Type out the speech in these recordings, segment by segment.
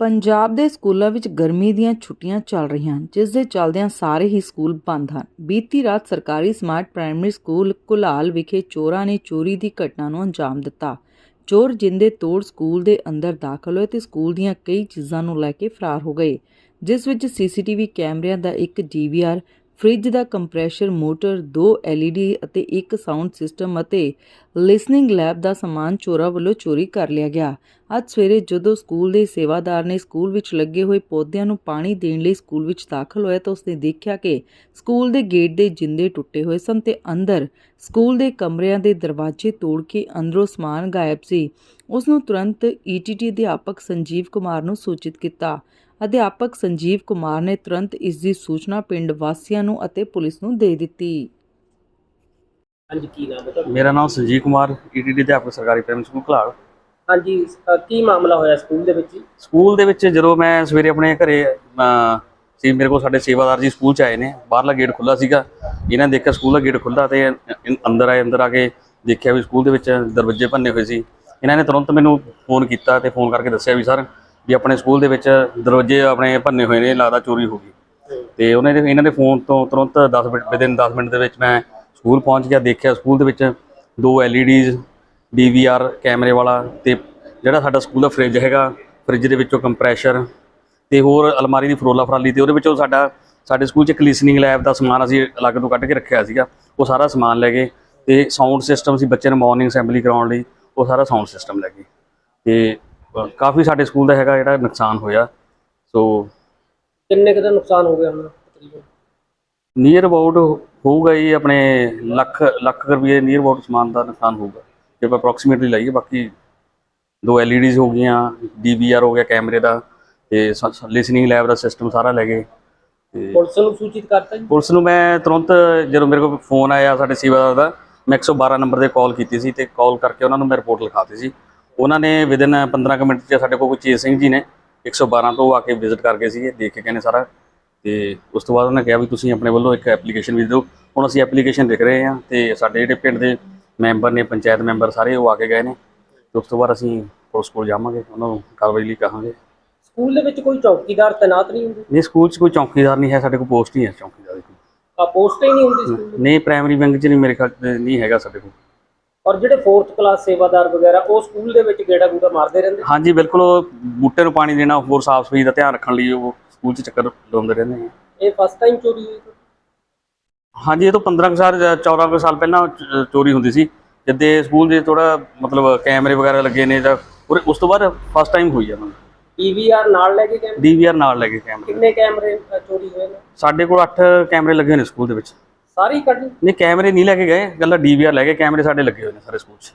ਪੰਜਾਬ ਦੇ ਸਕੂਲਾਂ ਵਿੱਚ ਗਰਮੀ ਦੀਆਂ ਛੁੱਟੀਆਂ ਚੱਲ ਰਹੀਆਂ ਹਨ, ਜਿਸ ਦੇ ਚੱਲਦਿਆਂ ਸਾਰੇ ਹੀ ਸਕੂਲ ਬੰਦ ਹਨ। ਬੀਤੀ ਰਾਤ ਸਰਕਾਰੀ ਸਮਾਰਟ ਪ੍ਰਾਇਮਰੀ ਸਕੂਲ ਕੁਲਾਲ ਵਿਖੇ ਚੋਰਾਂ ਨੇ ਚੋਰੀ ਦੀ ਘਟਨਾ ਨੂੰ ਅੰਜਾਮ ਦਿੱਤਾ। ਚੋਰ ਜਿੰਦੇ ਤੋੜ ਸਕੂਲ ਦੇ ਅੰਦਰ ਦਾਖਲ ਹੋਏ ਤੇ ਸਕੂਲ ਦੀਆਂ ਕਈ ਚੀਜ਼ਾਂ ਨੂੰ ਲੈ ਕੇ ਫਰਾਰ ਹੋ ਗਏ, ਜਿਸ ਵਿੱਚ ਸੀਸੀਟੀਵੀ ਕੈਮਰਿਆਂ ਦਾ ਇੱਕ ਡੀਵੀਆਰ ਫ੍ਰਿਜ ਦਾ ਕੰਪਰੈਸ਼ਰ, ਮੋਟਰ, ਦੋ LED ਅਤੇ ਇੱਕ ਸਾਊਂਡ ਸਿਸਟਮ ਅਤੇ ਲਿਸਨਿੰਗ ਲੈਬ ਦਾ ਸਮਾਨ ਚੋਰਾਂ ਵੱਲੋਂ ਚੋਰੀ ਕਰ ਲਿਆ ਗਿਆ। ਅੱਜ ਸਵੇਰੇ ਜਦੋਂ ਸਕੂਲ ਦੇ ਸੇਵਾਦਾਰ ਨੇ ਸਕੂਲ ਵਿੱਚ ਲੱਗੇ ਹੋਏ ਪੌਦਿਆਂ ਨੂੰ ਪਾਣੀ ਦੇਣ ਲਈ ਸਕੂਲ ਵਿੱਚ ਦਾਖਲ ਹੋਇਆ ਤਾਂ ਉਸਨੇ ਦੇਖਿਆ ਕਿ ਸਕੂਲ ਦੇ ਗੇਟ ਦੇ ਜਿੰਦੇ ਟੁੱਟੇ ਹੋਏ ਸਨ ਤੇ ਅੰਦਰ ਸਕੂਲ ਦੇ ਕਮਰਿਆਂ ਦੇ ਦਰਵਾਜ਼ੇ ਤੋੜ ਕੇ ਅੰਦਰੋਂ ਸਮਾਨ ਗਾਇਬ ਸੀ। ਉਸ ਨੂੰ ਤੁਰੰਤ ETT ਅਧਿਆਪਕ ਸੰਜੀਵ ਕੁਮਾਰ ਨੂੰ ਸੂਚਿਤ ਕੀਤਾ। ਅਧਿਆਪਕ ਸੰਜੀਵ ਕੁਮਾਰ ਨੇ ਤੁਰੰਤ ਇਸ ਦੀ ਸੂਚਨਾ ਪਿੰਡ ਵਾਸੀਆਂ ਨੂੰ ਅਤੇ ਪੁਲਿਸ ਨੂੰ ਦੇ ਦਿੱਤੀ। ਹਾਂਜੀ ਕੀ ਨਾਮ ਹੈ ਤੁਹਾਡਾ? ਮੇਰਾ ਨਾਮ ਸੰਜੀਵ ਕੁਮਾਰ ਈਟੀਡੀ ਅਧਿਆਪਕ ਸਰਕਾਰੀ ਪ੍ਰਾਇਮਰੀ ਸਕੂਲ ਘਲਾੜ। ਹਾਂਜੀ ਅ, ਕੀ ਮਾਮਲਾ ਹੋਇਆ ਸਕੂਲ ਦੇ ਵਿੱਚ ਜੀ? ਸਕੂਲ ਦੇ ਵਿੱਚ ਜਦੋਂ ਮੈਂ ਸਵੇਰੇ ਆਪਣੇ ਘਰੇ ਸੀ ਮੇਰੇ ਕੋਲ ਸਾਡੇ ਸੇਵਾਦਾਰ ਜੀ ਸਕੂਲ ਚ ਆਏ ਨੇ ਬਾਹਰਲਾ ਗੇਟ ਖੁੱਲਾ ਸੀਗਾ। ਇਹਨਾਂ ਨੇ ਦੇਖਿਆ ਸਕੂਲ ਦਾ ਗੇਟ ਖੁੱਲਾ ਤੇ ਇਨ- ਅੰਦਰ ਆਏ ਅੰਦਰ ਆ ਕੇ ਦੇਖਿਆ ਵੀ ਸਕੂਲ ਦੇ ਵਿੱਚ ਦਰਵਾਜ਼ੇ ਭੰਨੇ ਹੋਏ ਸੀ। ਇਹਨਾਂ ਨੇ ਤੁਰੰਤ ਮੈਨੂੰ ਫੋਨ ਕੀਤਾ ਤੇ ਫੋਨ ਕਰਕੇ ਦੱਸਿਆ ਵੀ ਸਰ ਵੀ ਆਪਣੇ ਸਕੂਲ ਦੇ ਵਿੱਚ ਦਰਵਾਜ਼ੇ ਆਪਣੇ ਭੰਨੇ ਹੋਏ ਨੇ ਲੱਗਦਾ ਚੋਰੀ ਹੋ ਗਈ। ਤੇ ਉਹਨੇ ਦੇ- ਇਹਨਾਂ ਦੇ ਫੋਨ ਤੋਂ ਤੁਰੰਤ 10 ਮਿੰਟ ਵਿਦਿਨ 10 ਮਿੰਟ ਦੇ ਵਿੱਚ ਮੈਂ ਸਕੂਲ ਪਹੁੰਚ ਗਿਆ, ਦੇਖਿਆ ਸਕੂਲ ਦੇ ਵਿੱਚ ਦੋ LEDs DVR ਕੈਮਰੇ ਵਾਲਾ ਤੇ ਜਿਹੜਾ ਸਾਡਾ ਸਕੂਲ ਦਾ ਫ੍ਰਿਜ ਹੈਗਾ, ਫ੍ਰਿਜ ਦੇ ਵਿੱਚੋਂ ਕੰਪਰੈਸ਼ਰ ਤੇ ਹੋਰ ਅਲਮਾਰੀ ਦੀ ਫਰੋਲਾ ਫਰਾਲੀ ਤੇ ਉਹਦੇ ਵਿੱਚੋਂ ਸਾਡਾ ਸਾਡੇ ਸਕੂਲ 'ਚ ਇੱਕ ਲਿਸਨਿੰਗ ਲੈਬ ਦਾ ਸਮਾਨ ਅਸੀਂ ਅਲੱਗ ਤੋਂ ਕੱਢ ਕੇ ਰੱਖਿਆ ਸੀਗਾ। ਉਹ ਸਾਰਾ ਸਮਾਨ ਲੈ ਗਏ ਤੇ ਸਾਊਂਡ ਸਿਸਟਮ ਸੀ ਬੱਚੇ ਨੂੰ ਮਾਰਨਿੰਗ ਅਸੈਂਬਲੀ ਕਰਾਉਣ ਲਈ, ਉਹ ਸਾਰਾ ਸਾਊਂਡ ਸਿਸਟਮ ਲੈ ਗਏ। ਤੇ ਕਾਫੀ ਸਾਡੇ ਸਕੂਲ ਦਾ ਹੈਗਾ ਜਿਹੜਾ ਨੁਕਸਾਨ ਹੋਇਆ। ਸੋ ਕਿੰਨੇ ਕੁ ਦਾ ਨੁਕਸਾਨ ਹੋ ਗਿਆ ਹੁਣ ਤਕਰੀਬਨ? ਨੀਅਰ ਅਬਾਊਟ ਹੋਊਗਾ ਜੀ ਆਪਣੇ ਲੱਖ ਲੱਖ ਰੁਪਏ ਨੀਅਰ ਅਬਾਊਟ ਸਮਾਨ ਦਾ ਨੁਕਸਾਨ ਹੋਊਗਾ। ਜੇ ਆਪਾਂ ਅਪਰੋਕਸੀਮੇਟਲੀ ਲਾਈਏ ਬਾਕੀ ਦੋ LEDs ਹੋ ਗਈਆਂ DVR ਹੋ ਗਿਆ ਕੈਮਰੇ ਦਾ ਤੇ ਲਿਸਨਿੰਗ ਲੈਬ ਦਾ ਸਿਸਟਮ ਸਾਰਾ ਲੈ ਗਏ ਪੁਲਿਸ ਨੂੰ ਸੂਚਿਤ ਕਰਤਾ ਜੀ? ਪੁਲਿਸ ਨੂੰ ਮੈਂ ਤੁਰੰਤ ਜਦੋਂ ਮੇਰੇ ਕੋਲ ਫੋਨ ਆਇਆ ਸਾਡੇ ਸੇਵਾਦਾਰ ਦਾ ਮੈਂ 112 ਨੰਬਰ ਤੇ ਕਾਲ ਕੀਤੀ ਸੀ ਤੇ ਕਾਲ ਕਰਕੇ ਉਹਨਾਂ ਨੂੰ ਮੈਂ ਰਿਪੋਰਟ ਲਿਖਾਤੀ ਸੀ। ਉਹਨਾਂ ਨੇ ਵਿਦਿਨ 15 ਕੁ ਮਿੰਟ 'ਚ ਸਾਡੇ ਕੋਲ ਚੇਤ ਸਿੰਘ ਜੀ ਨੇ 112 ਤੋਂ ਆ ਕੇ ਵਿਜ਼ਿਟ ਕਰਕੇ ਸੀਗੇ ਦੇਖ ਕੇ ਕਹਿੰਦੇ ਸਾਰਾ। ਤੇ ਉਸ ਤੋਂ ਬਾਅਦ ਉਹਨਾਂ ਕਿਹਾ ਵੀ ਤੁਸੀਂ ਆਪਣੇ ਵੱਲੋਂ ਇੱਕ ਐਪਲੀਕੇਸ਼ਨ ਵੀ ਦਿਓ। ਹੁਣ ਅਸੀਂ ਐਪਲੀਕੇਸ਼ਨ ਲਿਖ ਰਹੇ ਹਾਂ ਤੇ ਸਾਡੇ ਜਿਹੜੇ ਪਿੰਡ ਦੇ ਮੈਂਬਰ ਨੇ ਪੰਚਾਇਤ ਮੈਂਬਰ ਸਾਰੇ ਉਹ ਆ ਕੇ ਗਏ ਨੇ। ਤੇ ਉਸ ਤੋਂ ਬਾਅਦ ਅਸੀਂ ਪੁਲਿਸ ਕੋਲ ਜਾਵਾਂਗੇ ਉਹਨਾਂ ਨੂੰ ਕਾਰਵਾਈ ਲਈ ਕਹਾਂਗੇ। ਸਕੂਲ ਦੇ ਵਿੱਚ ਕੋਈ ਚੌਕੀਦਾਰ ਤੈਨਾਤ ਨਹੀਂ ਹੁੰਦੇ? ਨਹੀਂ ਸਕੂਲ 'ਚ ਕੋਈ ਚੌਕੀਦਾਰ ਨਹੀਂ ਹੈ ਸਾਡੇ ਕੋਲ ਪੋਸਟ ਹੀ ਹੈ ਚੌਕੀਦਾਰ ਦੀ ਆ ਪੋਸਟ ਹੀ ਨਹੀਂ ਹੁੰਦੀ ਸਕੂਲ ਨਹੀਂ ਪ੍ਰਾਇਮਰੀ ਬੈਂਕ 'ਚ ਨਹੀਂ ਮੇਰੇ ਖਿਆਲ 'ਚ ਨਹੀਂ ਹੈਗਾ ਸਾਡੇ ਕੋਲ। ਔਰ ਜਿਹੜੇ 4th ਕਲਾਸ ਸੇਵਾਦਾਰ ਵਗੈਰਾ ਉਹ ਸਕੂਲ ਦੇ ਵਿੱਚ ਗੇੜਾ ਗੂੜਾ ਮਾਰਦੇ ਰਹਿੰਦੇ? ਹਾਂਜੀ ਬਿਲਕੁਲ ਉਹ ਬੂਟੇ ਨੂੰ ਪਾਣੀ ਦੇਣਾ ਹੋਰ ਸਾਫ਼ ਸਫ਼ਾਈ ਦਾ ਧਿਆਨ ਰੱਖਣ ਲਈ ਉਹ ਸਕੂਲ 'ਚ ਚੱਕਰ ਲਾਉਂਦੇ ਰਹਿੰਦੇ ਨੇ ਇਹ ਫਸਟ ਟਾਈਮ ਚੋਰੀ ਹੋਈ ਹਾਂਜੀ ਇਹ ਤੋਂ 15 ਕੁ ਸਾਲ ਜਾਂ 14 ਕੁ ਸਾਲ ਪਹਿਲਾਂ ਚੋਰੀ ਹੁੰਦੀ ਸੀ। ਜਿੱਦੇ ਸਕੂਲ ਦੇ ਥੋੜਾ ਮਤਲਬ ਕੈਮਰੇ ਵਗੈਰਾ ਲੱਗੇ ਨੇ ਜਾਂ ਉਸ ਤੋਂ ਬਾਅਦ ਫਸਟ ਟਾਈਮ ਹੋਈ ਆ ਪੀਵੀਆਰ ਨਾਲ ਲੈ ਕੇ ਗਏ ਡੀਵੀਆਰ ਨਾਲ ਲੱਗੇ ਕੈਮਰੇ। ਕਿੰਨੇ ਕੈਮਰੇ ਚੋਰੀ ਹੋਏ ਨੇ? ਸਾਡੇ ਕੋਲ 8 ਕੈਮਰੇ ਲੱਗੇ ਨੇ ਸਕੂਲ ਦੇ ਵਿੱਚ। ਸਾਰੇ ਕੱਢ। ਨਹੀਂ ਕੈਮਰੇ ਨਹੀਂ ਲੈ ਕੇ ਗਏ ਗੱਲਾਂ ਡੀਵੀਆਰ ਲੈ ਕੇ ਕੈਮਰੇ ਸਾਡੇ ਲੱਗੇ ਹੋਏ ਨੇ ਸਾਰੇ ਸਕੂਲ 'ਚ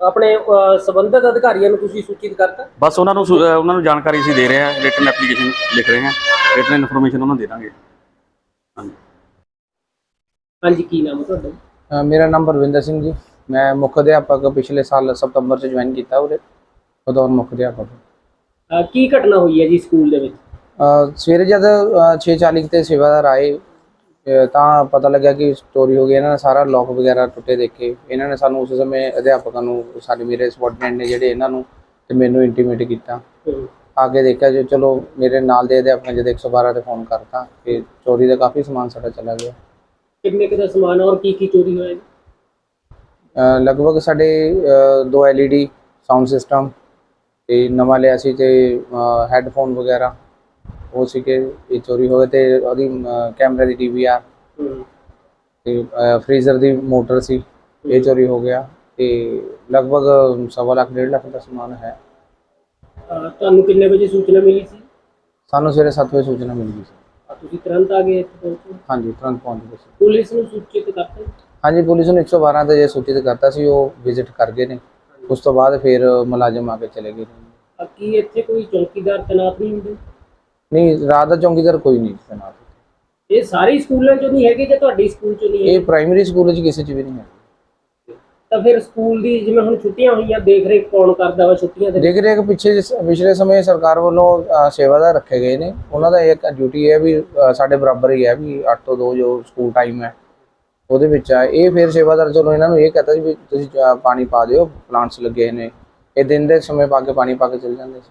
ਆਪਣੇ ਸੰਬੰਧਿਤ ਅਧਿਕਾਰੀਆਂ ਨੂੰ ਤੁਸੀਂ ਸੂਚਿਤ ਕਰਤਾ? ਬਸ ਉਹਨਾਂ ਨੂੰ ਸੁ- ਅਹ ਉਹਨਾਂ ਨੂੰ ਜਾਣਕਾਰੀ ਅਸੀਂ ਦੇ ਰਹੇ ਹਾਂ ਰਿਟਨ ਐਪਲੀਕੇਸ਼ਨ ਲਿਖ ਰਹੇ ਹਾਂ ਰਿਟਨ ਇਨਫੋਰਮੇਸ਼ਨ ਉਹਨਾਂ ਨੂੰ ਦੇ ਦਾਂਗੇ। ਹਾਂਜੀ। ਹਾਂਜੀ ਕੀ ਨਾਮ ਹੈ ਤੁਹਾਡਾ? ਅ, ਮੇਰਾ ਨਾਮ ਪਰਵਿੰਦਰ ਸਿੰਘ ਜੀ। ਮੈਂ ਮੁੱਖ ਅਧਿਆਪਕ ਪਿਛਲੇ ਸਾਲ ਸਤੰਬਰ 'ਚ ਜੁਆਇਨ ਕੀਤਾ ਉਰੇ ਬਤੌਰ ਮੁੱਖ ਅਧਿਆਪਕ। ਕੀ ਘਟਨਾ ਹੋਈ ਹੈ ਜੀ ਸਕੂਲ ਦੇ ਵਿੱਚ? ਅ, ਸਵੇਰੇ ਜਦ ਅ, 6:40 ਤੇ ਸੇਵਾਦਾਰ ਆਏ ਤਾਂ ਪਤਾ ਲੱਗਿਆ ਕਿ ਚੋਰੀ ਹੋ ਗਈ ਇਹਨਾਂ ਨੇ ਸਾਰਾ ਲੋਕ ਵਗੈਰਾ ਟੁੱਟੇ ਦੇਖੇ। ਇਹਨਾਂ ਨੇ ਸਾਨੂੰ ਉਸ ਸਮੇਂ ਅਧਿਆਪਕਾਂ ਨੂੰ ਸਾਡੇ ਮੇਰੇ ਸਬੋਰਡੀਨੇਟ ਨੇ ਜਿਹੜੇ ਇਹਨਾਂ ਨੂੰ ਤੇ ਮੈਨੂੰ ਇੰਟੀਮੇਟ ਕੀਤਾ। ਆ ਕੇ ਦੇਖਿਆ ਜੋ ਚਲੋ ਮੇਰੇ ਨਾਲ ਦੇ ਅਧਿਆਪਕਾਂ ਜਦ 112 ਤੇ ਫੋਨ ਕਰਤਾ ਕਿ ਚੋਰੀ ਦਾ ਕਾਫੀ ਸਮਾਨ ਸਾਡਾ ਚਲਾ ਗਿਆ। ਕਿੰਨੇ ਕੁ ਦਾ ਸਮਾਨ ਔਰ ਕੀ ਕੀ ਚੋਰੀ ਹੋਇਆ ਜੀ? ਲਗਭਗ ਸਾਡੇ ਦੋ LED ਸਾਊਂਡ ਸਿਸਟਮ ਤੇ ਨਵਾਂ ਲਿਆ ਸੀ ਤੇ ਹੈੱਡਫੋਨ ਵਗੈਰਾ। ਉਹ ਸੀ ਕਿ ਇਹ ਚੋਰੀ ਹੋ ਗਏ ਤੇ ਉਹਦੀ ਕੈਮਰੇ ਦੀ DVR ਹਮ, ਤੇ ਫ੍ਰੀਜ਼ਰ ਦੀ ਮੋਟਰ ਸੀ ਇਹ ਚੋਰੀ ਹੋ ਗਿਆ। ਤੇ ਲਗਭਗ ਸਵਾ ਲੱਖ ਡੇਢ ਲੱਖ ਦਾ ਸਮਾਨ ਹੈ। ਤੁਹਾਨੂੰ ਕਿੰਨੇ ਵਜੇ ਸੂਚਨਾ ਮਿਲੀ ਸੀ? ਸਾਨੂੰ ਸਵੇਰੇ 7 ਵਜੇ ਸੂਚਨਾ ਮਿਲ ਗਈ ਸੀ ਤੁਸੀਂ ਤੁਰੰਤ ਆ ਗਏ ਇੱਥੇ ਪਹੁੰਚੇ ਹਾਂਜੀ ਤੁਰੰਤ ਪਹੁੰਚ ਗਏ ਸੀ। ਪੁਲਿਸ ਨੂੰ ਸੂਚਿਤ ਕਰਤਾ? ਹਾਂਜੀ ਪੁਲਿਸ ਨੂੰ 112 ਤੇ ਜੇ ਸੂਚਿਤ ਕਰਤਾ ਸੀ ਉਹ ਵਿਜ਼ਿਟ ਕਰ ਗਏ ਨੇ। ਉਸ ਤੋਂ ਬਾਅਦ ਫਿਰ ਮੁਲਾਜ਼ਮ ਆ ਕੇ ਚਲੇ ਗਏ ਕੀ ਇੱਥੇ ਕੋਈ ਚੌਕੀਦਾਰ ਤੈਨਾਤ ਨਹੀਂ ਹੁੰਦੇ? ਨਹੀਂ ਦਾ ਚੌਂਕੀਦਾਰ ਕੋਈ ਨਹੀਂ ਤੈਨਾਤ ਇਹ ਸਾਰੇ ਸਕੂਲਾਂ ਚੋਂ ਨਹੀਂ ਹੈਗੇ ਜਾਂ ਤੁਹਾਡੇ ਸਕੂਲ ਚੋਂ ਨਹੀਂ ਇਹ ਪ੍ਰਾਇਮਰੀ ਸਕੂਲ ਵਿੱਚ ਕਿਸੇ ਚ ਵੀ ਨਹੀਂ ਹੈ ਤਾਂ ਫਿਰ ਸਕੂਲ ਦੀ ਜਿਵੇਂ ਹੁਣ ਛੁੱਟੀਆਂ ਹੋਈਆਂ ਦੇਖ ਰੇਖ ਕੌਣ ਕਰਦਾ ਵਾ ਛੁੱਟੀਆਂ ਦੇ ਵਿੱਚ? ਦੇਖ ਰਹੇ ਕਿ ਪਿੱਛੇ ਜਿਸ- ਪਿਛਲੇ ਸਮੇਂ ਸਰਕਾਰ ਵੱਲੋਂ ਅ, ਸੇਵਾਦਾਰ ਰੱਖੇ ਗਏ ਨੇ। ਉਹਨਾਂ ਦਾ ਇੱਕ ਡਿਊਟੀ ਹੈ ਵੀ ਅ, ਸਾਡੇ ਬਰਾਬਰ ਹੀ ਹੈ ਵੀ 8 ਤੋਂ 2 ਜੋ ਸਕੂਲ ਟਾਈਮ ਹੈ ਉਹਦੇ ਵਿੱਚ ਆ। ਇਹ ਫਿਰ ਸੇਵਾਦਾਰ ਚਲੋ ਇਹਨਾਂ ਨੂੰ ਇਹ ਕਹਤਾ ਸੀ ਵੀ ਤੁਸੀਂ ਅ, ਪਾਣੀ ਪਾ ਦਿਓ ਪਲਾਂਟਸ ਲੱਗੇ ਨੇ। ਇਹ ਦਿਨ ਦੇ ਸਮੇਂ ਪਾ ਕੇ ਪਾਣੀ ਪਾ ਕੇ ਚਲ ਜਾਂਦੇ ਸੀ।